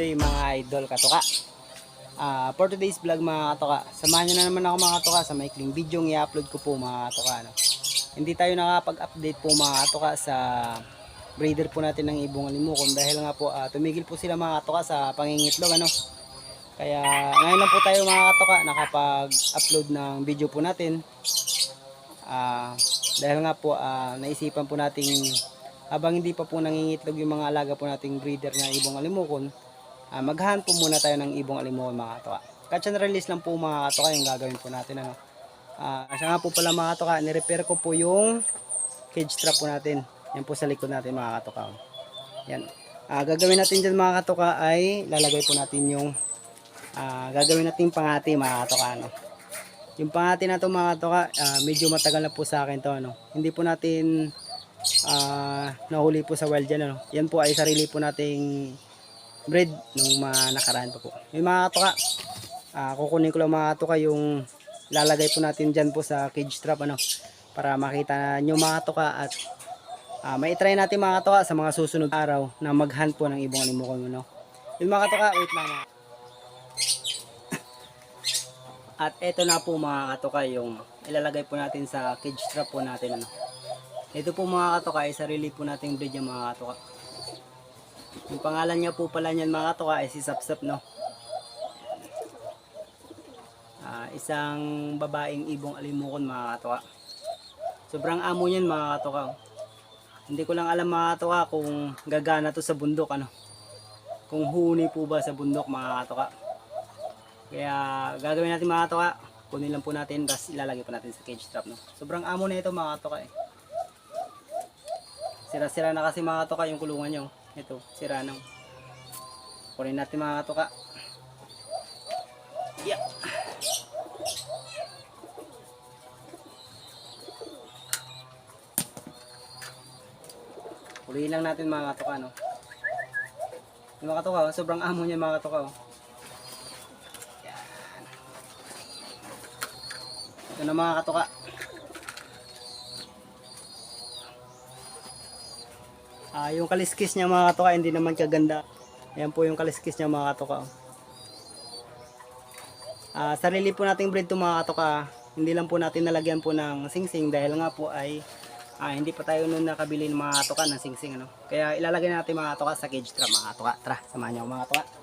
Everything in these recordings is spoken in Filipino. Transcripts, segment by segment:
day mga idol katoka. Ah, for today's vlog mga katoka, samahan nyo na naman ako mga katoka sa maikling video ng i-upload ko po mga katoka. No? Hindi tayo nakapag-update po mga katoka sa breeder po natin ng ibong alimukon dahil nga po ah, tumigil po sila mga katoka sa pangingitlog ano. Kaya ngayon lang po tayo mga katoka nakapag-upload ng video po natin. Ah, dahil nga po ah, naisipan po nating habang hindi pa po nangingitlog yung mga alaga po nating breeder na ibong alimukon, ah, maghahan po muna tayo ng ibong alimukon mga katoka. Catch and release lang po mga katoka yung gagawin po natin. Ano. Ah, siya nga po pala mga katoka, nirepair ko po yung cage trap po natin. Yan po sa likod natin mga katoka. Yan. Ah, gagawin natin dyan mga katoka ay lalagay po natin yung ah, gagawin natin pangati mga katoka. Ano. Yung pangati na to mga katoka, ah, medyo matagal na po sa akin to. Ano. Hindi po natin ah nahuli po sa wild dyan. Ano. Yan po ay sarili po nating breed nung mga nakaraan pa po. Yung mga katoka, ah, kukunin ko lang mga katoka yung lalagay po natin dyan po sa cage trap ano para makita nyo mga katoka at ah, maitry natin mga katoka sa mga susunod araw na maghunt po ng ibong alimukon no. Yung mga katoka, wait lang mga At eto na po mga katoka yung ilalagay po natin sa cage trap po natin ano. Ito po mga katoka ay sarili po nating breed yung mga katoka. Yung pangalan niya po pala niyan mga katoka ay si Sapsap no. Ah, isang babaeng ibong alimukon mga katoka. Sobrang amo niyan mga katoka. Hindi ko lang alam mga katoka kung gagana to sa bundok ano. Kung huni po ba sa bundok mga katoka. Kaya gagawin natin mga katoka. Kunin lang po natin tapos ilalagay po natin sa cage trap no. Sobrang amo na ito mga katoka eh. Sira-sira na kasi mga katoka yung kulungan nyo. Ito, sira na. Kunin natin mga katoka. Yeah. Pulihin lang natin mga katoka no. Yung mga katoka, oh, sobrang amo niya mga katoka. Oh. Yan. Ito na mga katoka. Ah, yung kaliskis niya mga katoka hindi naman kaganda. Ayan po yung kaliskis niya mga katoka. oh. Ah, sarili po nating breed to mga katoka. Hindi lang po natin nalagyan po ng singsing dahil nga po ay ah, hindi pa tayo noon nakabili ng mga katoka ng singsing ano. Kaya ilalagay natin mga katoka sa cage trap mga katoka. Tara, samahan niyo mga katoka.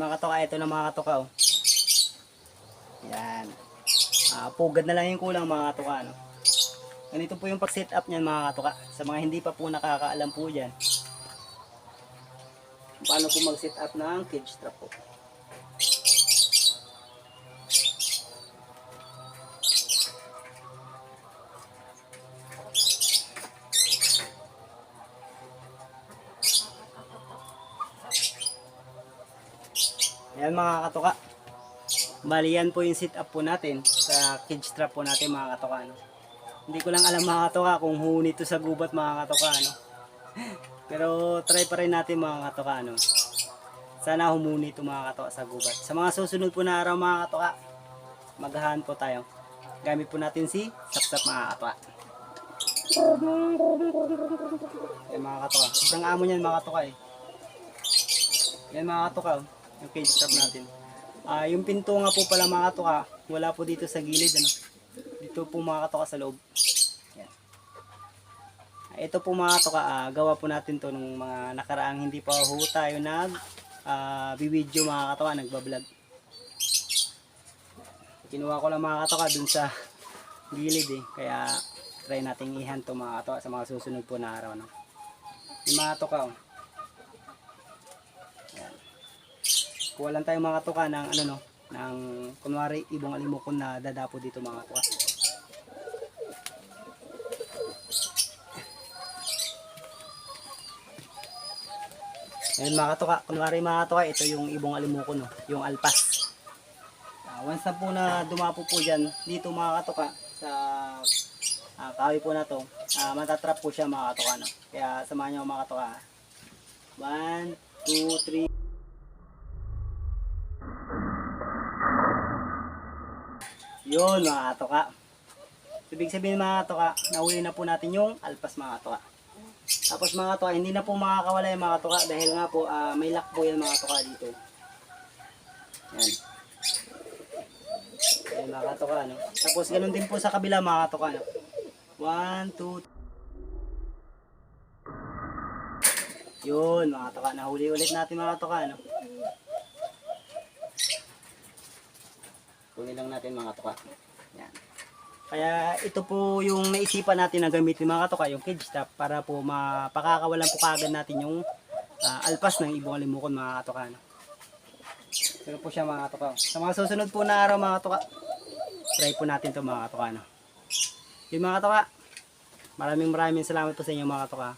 Mga katoka, ito na mga katoka oh. Yan. Ah, pugad na lang yung kulang mga katoka no. Ganito po yung pag-set up niyan mga katoka. Sa mga hindi pa po nakakaalam po diyan. Paano po mag-set up ng cage trap po. Ayan mga katoka. Bali yan po yung sit up po natin sa cage trap po natin mga katoka. No? Hindi ko lang alam mga katoka kung huni to sa gubat mga katoka. No? Pero try pa rin natin mga katoka. No? Sana humuni to mga katoka sa gubat. Sa mga susunod po na araw mga katoka, maghahan po tayo. Gamit po natin si sapsap mga katoka. Ayan mga katoka. Sobrang amo niyan mga katoka eh. Yan mga katoka. oh yung cage trap natin. Ah, yung pinto nga po pala mga katoka, wala po dito sa gilid ano. Dito po mga katoka sa loob. Yan. Ah, ito po mga katoka, ah, gawa po natin to nung mga nakaraang hindi pa ho tayo nag ah, bibidyo mga katoka, nagbablog. Kinuha ko lang mga katoka dun sa gilid eh. Kaya try nating ihan to mga katoka sa mga susunod po na araw. No? Yung mga katoka oh. Kuha lang tayo mga katuka ng ano no ng kunwari ibong alimukon na dadapo dito mga katuka Ayun mga katuka, kunwari mga katuka, ito yung ibong alimuko no, yung alpas. Ah, once na po na dumapo po dyan, dito mga katuka, sa ah, kahoy po na to, ah, matatrap po siya mga katuka no. Kaya samahan ako, mga katuka. 1, 2, 3. Yun mga katuka. Ibig sabihin mga katuka, nahuli na po natin yung alpas mga katuka. Tapos mga katuka, hindi na po makakawala yung mga katuka dahil nga po ah, may lock po yan mga katuka dito. Yan. Yan mga katuka, no? Tapos ganun din po sa kabila mga katuka, no? One, two, Yun, mga katuka, nahuli ulit natin mga katuka, no? Kunin lang natin mga katuka. Yan. Kaya ito po yung naisipan natin na gamitin mga katuka, yung cage trap para po mapakakawalan po kagad natin yung ah, alpas ng ibong alimukon mga katuka. No? Pero po siya mga katuka. Sa mga susunod po na araw mga katuka, try po natin to mga katuka. No? Yung mga katuka, maraming maraming salamat po sa inyo mga katuka.